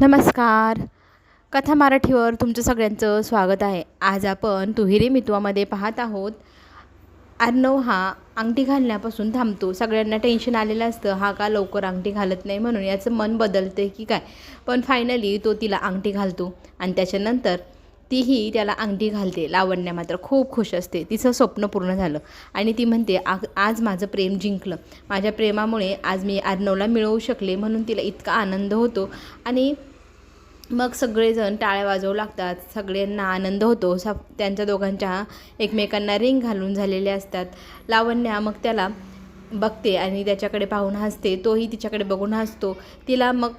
नमस्कार. कथा मराठीवर तुमचं सगळ्यांचं स्वागत आहे. आज आपण तुहिरी मित्वामध्ये पाहत आहोत. अर्णव हा अंगठी घालण्यापासून थांबतो. सगळ्यांना टेन्शन आलेलं असतं हा का लवकर अंगठी घालत नाही म्हणून याचं मन बदलते की काय? पण फायनली तो तिला अंगठी घालतो आणि त्याच्यानंतर तीही त्याला अंगठी घालते. लावण्या मात्र खूप खुश असते. तिचं स्वप्न पूर्ण झालं आणि ती म्हणते आ आज माझं प्रेम जिंकलं. माझ्या प्रेमामुळे आज मी अर्णवला मिळवू शकले म्हणून तिला इतका आनंद होतो आणि मग सगळेजण टाळ्या वाजवू लागतात. सगळ्यांना आनंद होतो. स त्यांच्या दोघांच्या एकमेकांना रिंग घालून झालेले असतात. लावण्या मग त्याला बघते आणि त्याच्याकडे पाहून हसते. तोही तिच्याकडे बघून हसतो. तिला मग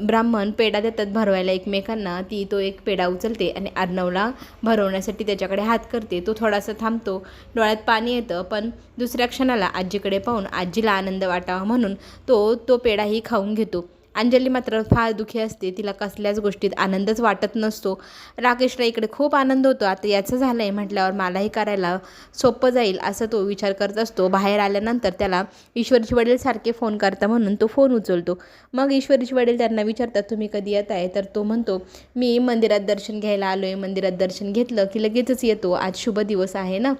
ब्राह्मण पेढा देतात भरवायला एकमेकांना. ती तो एक पेढा उचलते आणि अर्णवला भरवण्यासाठी त्याच्याकडे हात करते. तो थोडासा थांबतो. डोळ्यात पाणी येतं पण दुसऱ्या क्षणाला आजीकडे पाहून आजीला आनंद वाटावा म्हणून तो तो पेढाही खाऊन घेतो. अंजली मात्र फार दुःखी असते. तिला कसल्याच गोष्टीत आनंदच वाटत नसतो. राकेशला इकडे खूप आनंद होतो. आता याचं झालं आहे म्हटल्यावर मलाही करायला सोपं जाईल असं तो विचार करत असतो. बाहेर आल्यानंतर त्याला ईश्वरीचे वडील सारखे फोन करता म्हणून तो फोन उचलतो. मग ईश्वरीचे वडील त्यांना विचारतात तुम्ही कधी येत आहे तर तो म्हणतो मी मंदिरात दर्शन घ्यायला आलो आहे मंदिरात दर्शन घेतलं की लगेचच येतो. आज शुभ दिवस आहे ना?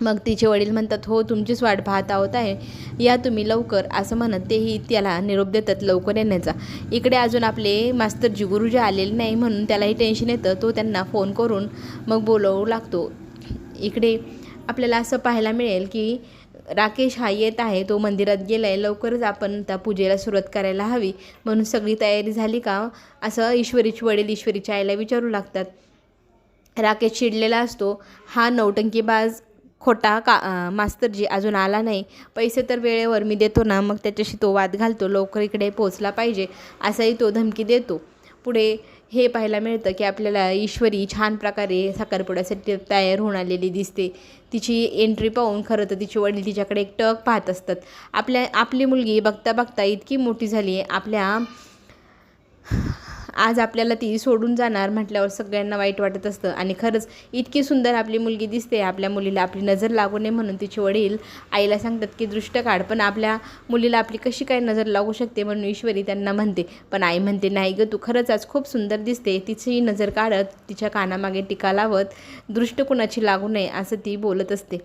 मग तिचे वडील म्हणतात हो तुमचीच वाट पाहत आहोत आहे. या तुम्ही लवकर. असं म्हणत तेही त्याला निरोप देतात लवकर येण्याचा. इकडे अजून आपले मास्तरजी गुरुजी आलेले नाही म्हणून त्यालाही टेन्शन येतं. तो त्यांना फोन करून मग बोलवू लागतो. इकडे आपल्याला असं पाहायला मिळेल की राकेश हा येत आहे. तो मंदिरात गेला आहे लवकरच आपण त्या पूजेला सुरुवात करायला हवी. म्हणून सगळी तयारी झाली का? असं ईश्वरीचे वडील ईश्वरीच्या आईला विचारू लागतात. राकेश चिडलेला असतो. हा नौटंकीबाज खोटा का मास्तरजी अजून आला नाही. पैसे तर वेळेवर मी देतो ना मग त्याच्याशी तो वाद घालतो लवकर इकडे पोचला पाहिजे असाही तो धमकी देतो. पुढे हे पाहायला मिळतं की आपल्याला ईश्वरी छान प्रकारे साखरपुड्यासाठी तयार होऊन आलेली दिसते. तिची एंट्री पाहून खरं तर तिची वडील तिच्याकडे एक टक पाहत असतात. आपल्या आपली मुलगी बघता बघता इतकी मोठी झाली आहे आपल्या आज आपल्याला ती सोडून जाणार म्हटल्यावर सगळ्यांना वाईट वाटत असतं. आणि खरंच इतकी सुंदर आपली मुलगी दिसते. आपल्या मुलीला आपली नजर लागू नये म्हणून तिचे वडील आईला सांगतात की दृष्ट काढ. पण आपल्या मुलीला आपली कशी काय नजर लागू शकते म्हणून ईश्वरी त्यांना म्हणते. पण आई म्हणते नाही गं तू खरंच आज खूप सुंदर दिसते. तिची नजर काढत तिच्या कानामागे टीका लावत दृष्ट कुणाची लागू नये असं ती बोलत असते.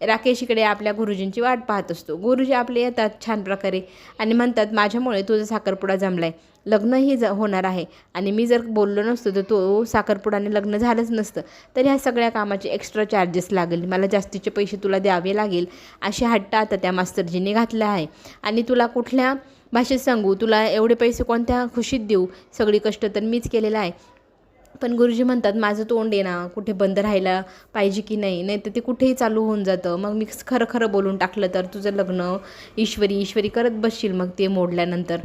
राकेश इकडे आपल्या गुरुजींची वाट पाहत असतो. गुरुजी आपले येतात छान प्रकारे आणि म्हणतात माझ्यामुळे तुझा साखरपुडा जमलाय. लग्नही ज होणार आहे. आणि मी जर बोललो नसतो तर तो साखरपुडाने लग्न झालंच नसतं. तर ह्या सगळ्या कामाचे एक्स्ट्रा चार्जेस लागेल. मला जास्तीचे पैसे तुला द्यावे लागेल. असे हट्ट आता त्या मास्तरजीने घातलं आहे. आणि तुला कुठल्या भाषेत सांगू? तुला एवढे पैसे कोणत्या खुशीत देऊ? सगळी कष्ट तर मीच केलेलं आहे. पण गुरुजी म्हणतात माझं तोंड आहे ना कुठे बंद राहायला पाहिजे की नाही? नाही तर ते कुठेही चालू होऊन जातं. मग मी खरं खरं बोलून टाकलं तर तुझं लग्न ईश्वरी ईश्वरी करत बसशील मग ते मोडल्यानंतर.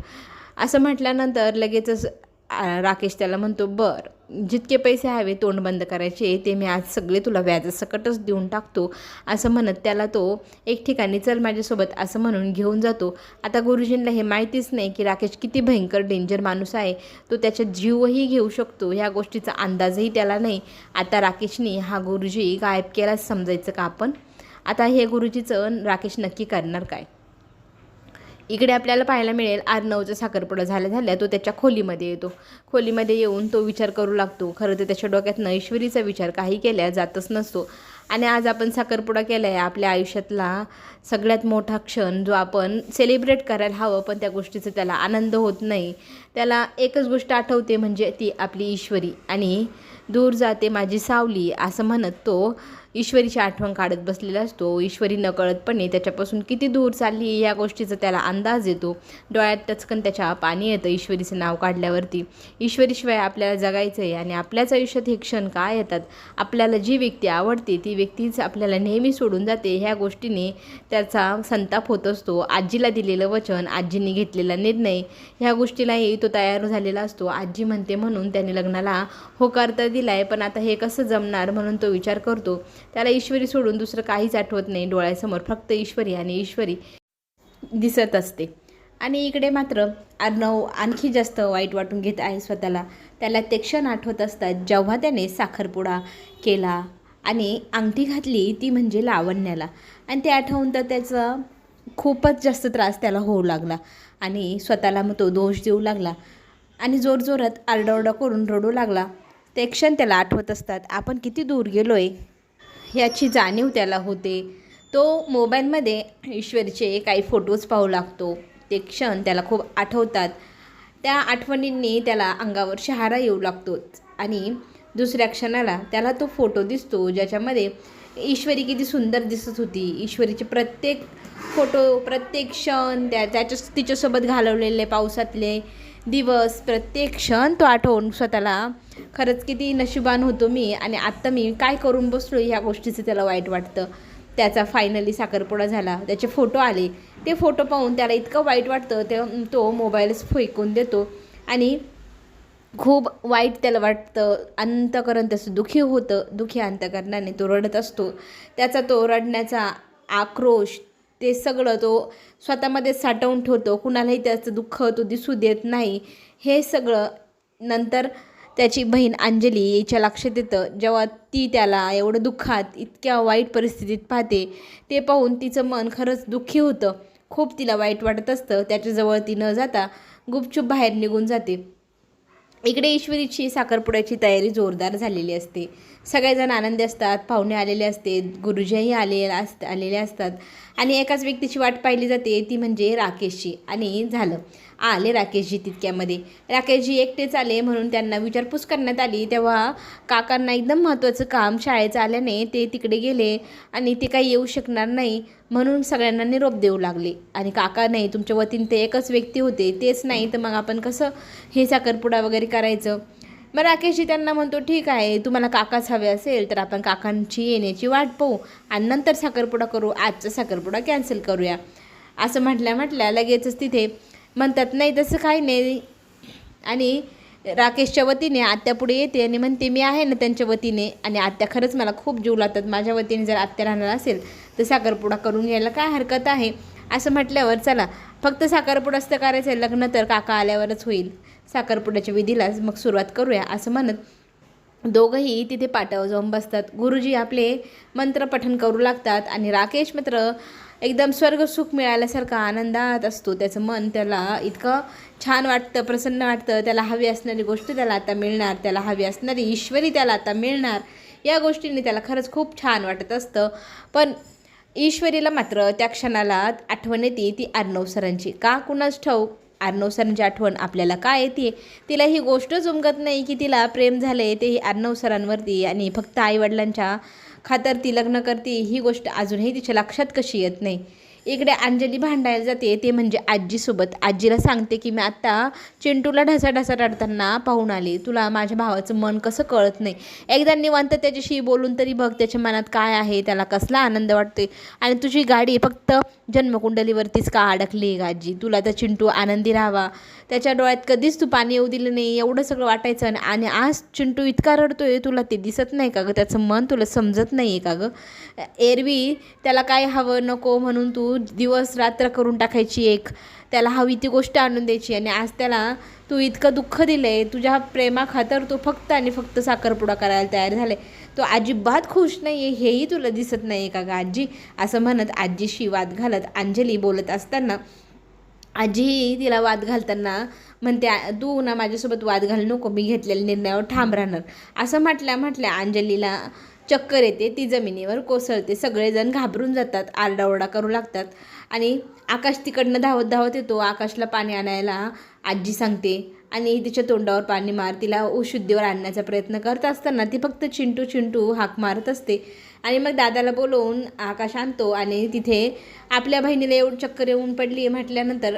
असं म्हटल्यानंतर लगेचच राकेश त्याला म्हणतो बर जितके पैसे हवे तोंड बंद करायचे ते मी आज सगळे तुला व्याजासकटच देऊन टाकतो. असं म्हणत त्याला तो एक ठिकाणी चल माझ्यासोबत असं म्हणून घेऊन जातो. आता गुरुजींना हे माहितीच नाही की राकेश किती भयंकर डेंजर माणूस आहे. तो त्याचा जीवही घेऊ शकतो ह्या गोष्टीचा अंदाजही त्याला नाही. आता राकेशनी हा गुरुजी गायब केलाच समजायचं का आपण? आता हे गुरुजीचं राकेश नक्की करणार काय? इकडे आपल्याला पाहायला मिळेल आर्नवचा साखरपुडा झाल्या झाल्या तो त्याच्या खोलीमध्ये येतो. खोलीमध्ये येऊन तो विचार करू लागतो. खरं तर त्याच्या डोक्यातनं ऐश्वरीचा विचार काही केल्या जातच नसतो. आणि आज आपण साखरपुडा केला आहे आपल्या आयुष्यातला सगळ्यात मोठा क्षण जो आपण सेलिब्रेट करायला हवं पण त्या गोष्टीचा त्याला आनंद होत नाही. त्याला एकच गोष्ट आठवते म्हणजे ती आपली ईश्वरी. आणि दूर जाते माझी सावली असं म्हणत तो ईश्वरीची आठवण काढत बसलेला असतो. ईश्वरी नकळतपणे त्याच्यापासून किती दूर चालली या गोष्टीचा त्याला अंदाज येतो. डोळ्यात टचकन त्याच्या पाणी येतं ईश्वरीचं नाव काढल्यावरती. ईश्वरीशिवाय आपल्याला जगायचं आहे आणि आपल्याच आयुष्यात हे क्षण काय येतात? आपल्याला जी व्यक्ती आवडते ती व्यक्तीच आपल्याला नेहमी सोडून जाते. ह्या गोष्टीने त्याचा संताप होत असतो. आजीला दिलेलं वचन आजींनी घेतलेला निर्णय ह्या गोष्टीलाही तो तयार झालेला असतो. आजी म्हणते म्हणून त्याने लग्नाला होकार तर दिलाय पण आता हे कसं जमणार म्हणून तो विचार करतो. त्याला ईश्वरी सोडून दुसरं काहीच आठवत नाही. डोळ्यासमोर फक्त ईश्वरी आणि ईश्वरी दिसत असते. आणि इकडे मात्र अर्णव आणखी जास्त वाईट वाटून घेत आहे स्वतःला. त्याला ते क्षण आठवत असतात जेव्हा त्याने साखरपुडा केला आणि अंगठी घातली ती म्हणजे लावण्याला. आणि ते आठवून तर त्याचा खूपच जास्त त्रास त्याला होऊ लागला आणि स्वतःला मग तो दोष देऊ लागला. आणि जोरजोरात आरडाओरडा करून रडू लागला. ते क्षण त्याला आठवत असतात. आपण किती दूर गेलो आहे याची जाणीव त्याला होते. तो मोबाईलमध्ये ईश्वरीचे काही फोटोज पाहू लागतो. ते क्षण त्याला खूप आठवतात. त्या आठवणींनी त्याला अंगावर शहारा येऊ लागतो आणि दुसऱ्या क्षणाला त्याला तो फोटो दिसतो ज्याच्यामध्ये ईश्वरी किती सुंदर दिसत होती. ईश्वरीचे प्रत्येक फोटो प्रत्येक क्षण त्या त्याच्या तिच्यासोबत घालवलेले पावसातले दिवस प्रत्येक क्षण तो आठवून स्वतःला. खरंच किती नशिबान होतो मी आणि आत्ता मी काय करून बसलो ह्या गोष्टीचं त्याला वाईट वाटतं. त्याचा फायनली साखरपुडा झाला. त्याचे फोटो आले. ते फोटो पाहून त्याला इतकं वाईट वाटतं ते तो मोबाईलच फेकून देतो. आणि खूप वाईट त्याला वाटतं. अंतकरण त्याचं दुःखी होतं. दुःखी अंतकरणाने तो रडत असतो. त्याचा तो रडण्याचा आक्रोश ते सगळं तो स्वतःमध्ये साठवून ठेवतो. कुणालाही त्याचं दुःख तो दिसू देत नाही. हे सगळं नंतर त्याची बहीण अंजली याच्या लक्षात येतं. जेव्हा ती त्याला एवढं दुःखात इतक्या वाईट परिस्थितीत पाहते ते पाहून तिचं मन खरंच दुःखी होतं. खूप तिला वाईट वाटत असतं. त्याच्याजवळ ती न जाता गुपचूप बाहेर निघून जाते. इकडे ईश्वरीची साखरपुड्याची तयारी जोरदार झालेली असते. सगळेजण आनंदी असतात पाहुणे आलेले असते गुरुजीही आले अस आलेले असतात. आणि एकाच व्यक्तीची वाट पाहिली जाते ती म्हणजे राकेशची. आणि झालं. आले राकेशजी तितक्यामध्ये. राकेशजी एकटेच आले म्हणून त्यांना विचारपूस करण्यात आली. तेव्हा काकांना एकदम महत्त्वाचं काम शाळेचं आल्याने ते तिकडे गेले आणि ते काही येऊ शकणार नाही म्हणून सगळ्यांना निरोप देऊ लागले. आणि काका नाही तुमच्या वतीने ते एकच व्यक्ती होते. तेच नाही तर मग आपण कसं हे साखरपुडा वगैरे करायचं? मग राकेशजी त्यांना म्हणतो ठीक आहे तुम्हाला काकाच हवे असेल तर आपण काकांची येण्याची वाट पाहू आणि नंतर साखरपुडा करू. आजचा साखरपुडा कॅन्सल करूया. असं म्हटल्या म्हटल्या लगेचच तिथे म्हणतात नाही तसं काही नाही. आणि राकेशच्या वतीने आत्या पुढे येते आणि म्हणते मी आहे ना त्यांच्या वतीने. आणि आत्या खरंच मला खूप जीव लावतात. माझ्या वतीने जर आत्या राहणार असेल तर साखरपुडा करून घ्यायला काय हरकत आहे? असं म्हटल्यावर चला फक्त साखरपुडाच तर करायचं आहे लग्न तर काका आल्यावरच होईल. साखरपुड्याच्या विधीलाच मग सुरुवात करूया असं म्हणत दोघंही तिथे पाटावर जाऊन बसतात. गुरुजी आपले मंत्रपठण करू लागतात आणि राकेश मात्र एकदम स्वर्गसुख मिळाल्यासारखा आनंदात असतो. त्याचं मन त्याला इतकं छान वाटतं प्रसन्न वाटतं. त्याला हवी असणारी गोष्ट त्याला आता मिळणार. त्याला हवी असणारी ईश्वरी त्याला आता मिळणार. या गोष्टींनी त्याला खरंच खूप छान वाटत असतं. पण ईश्वरीला मात्र त्या क्षणाला आठवण येते ती अर्णव सरांची. का कुणाच ठाऊक? अर्णव सरांची आठवण आपल्याला काय येते? तिला ही गोष्ट जुमगत नाही की तिला प्रेम झाले तेही अर्णव सरांवरती आणि फक्त आईवडिलांच्या खातर ती लग्न करते ही गोष्ट अजूनही तिच्या लक्षात कशी येत नाही. इकडे अंजली भांडायला जाते ते म्हणजे आजीसोबत. आजीला सांगते की मी आत्ता चिंटूला ढसा ढसा रडताना पाहून आले. तुला माझ्या भावाचं मन कसं कळत नाही. एकदा निवांत त्याच्याशी बोलून तरी बघ त्याच्या मनात काय आहे त्याला कसला आनंद वाटतोय. आणि तुझी गाडी फक्त जन्मकुंडलीवरतीच का अडकली आहे आजी? तुला तर चिंटू आनंदी राहावा. त्याच्या डोळ्यात कधीच तू पाणी येऊ दिलं नाही एवढं सगळं वाटायचं आणि आज चिंटू इतका रडतोय तुला ते दिसत नाही का गं? त्याचं मन तुला समजत नाही आहे का गं? एरवी त्याला काय हवं नको म्हणून तू दिवस रात्र करून टाकायची एक. त्याला हवी ती गोष्ट आणून द्यायची आणि आज त्याला तू इतकं दुःख दिलं आहे तुझ्या प्रेमाखातर तू फक्त आणि फक्त साखरपुडा करायला तयार झाले तो अजिबात खुश नाही आहे हेही तुला दिसत नाही आहे का गं आजी? असं म्हणत आजीशी वाद घालत अंजली बोलत असताना आजीही तिला वाद घालताना म्हणते तू ना माझ्यासोबत वाद घालू नको मी घेतलेल्या निर्णयावर ठाम राहणार. असं म्हटल्या म्हटल्या अंजलीला चक्कर येते ती जमिनीवर कोसळते सगळेजण घाबरून जातात आरडाओरडा करू लागतात. आणि आकाश तिकडनं धावत धावत येतो. आकाशला पाणी आणायला आजी सांगते आणि तिच्या तोंडावर पाणी मार. तिला शुद्धीवर आणण्याचा प्रयत्न करत असताना ती फक्त चिंटू चिंटू हाक मारत असते. आणि मग दादाला बोलवून आकाश आणतो आणि तिथे आपल्या बहिणीला एवढं चक्कर येऊन पडली म्हटल्यानंतर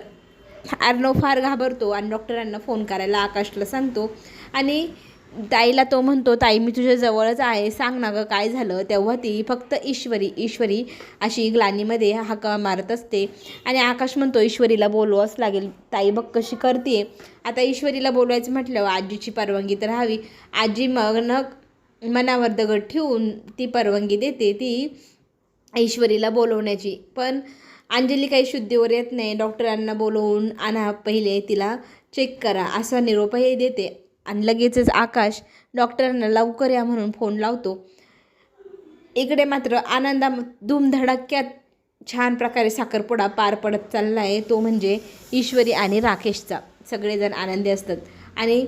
अर्णव फार घाबरतो आणि डॉक्टरांना फोन करायला आकाशला सांगतो. आणि ताईला तो म्हणतो ताई मी तुझ्या जवळच आहे सांग ना गं काय झालं? तेव्हा ती फक्त ईश्वरी ईश्वरी अशी ग्लानीमध्ये हाका मारत असते. आणि आकाश म्हणतो ईश्वरीला बोलवाच लागेल. ताई बघ कशी करते आता ईश्वरीला बोलवायचं म्हटल्यावर आजीची परवानगी तर हवी. आजी मग न मनावर दगड ठेवून ती परवानगी देते ती ईश्वरीला बोलवण्याची. पण अंजली काही शुद्धीवर येत नाही. डॉक्टरांना बोलवून आणा पहिले तिला चेक करा असा निरोपही देते. आणि लगेचच आकाश डॉक्टरांना लवकर या म्हणून फोन लावतो. इकडे मात्र आनंदा धूमधडाक्यात छान प्रकारे साखरपुडा पार पडत चालला आहे तो म्हणजे ईश्वरी आणि राकेशचा. सगळेजण आनंदी असतात. आणि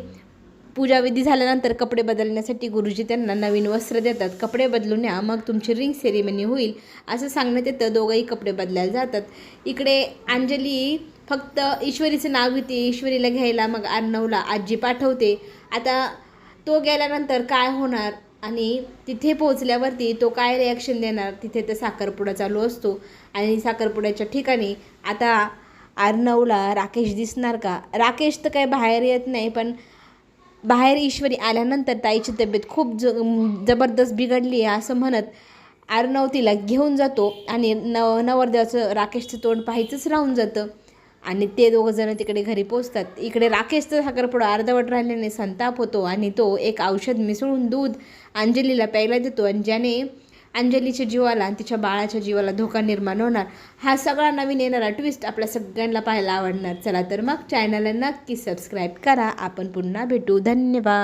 पूजाविधी झाल्यानंतर कपडे बदलण्यासाठी गुरुजी त्यांना नवीन वस्त्र देतात. कपडे बदलून या मग तुमची रिंग सेरेमनी होईल असं सांगण्यात येतं. दोघंही कपडे बदलायला जातात. इकडे अंजली फक्त ईश्वरीचं नाव घेते ईश्वरीला घ्यायला मग अर्णवला आजी पाठवते. आता तो गेल्यानंतर काय होणार? आणि तिथे पोहोचल्यावरती तो काय रिॲक्शन देणार? तिथे तर साखरपुडा चालू असतो. आणि साखरपुड्याच्या ठिकाणी आता अर्णवला राकेश दिसणार का? राकेश तर काय बाहेर येत नाही पण बाहेर ईश्वरी आल्यानंतर ताईची तब्येत खूप ज जबरदस्त बिघडली आहे असं म्हणत अर्णव तिला घेऊन जातो. आणि नव नवरदेवाचं राकेशचं तोंड पाहायचंच राहून जातं. आणि ते दोघंजणं तिकडे घरी पोचतात. इकडे राकेशचं साखरपुडा अर्धवट राहिल्याने संताप होतो आणि तो एक औषध मिसळून दूध अंजलीला प्यायला देतो आणि ज्याने अंजलीच्या जीवाला आणि तिच्या बाळाच्या जीवाला धोका निर्माण होणार. हा सगळा नवीन येणारा ट्विस्ट आपल्या सगळ्यांना पाहायला आवडणार. चला तर मग चॅनलला नक्की सबस्क्राईब करा. आपण पुन्हा भेटू. धन्यवाद.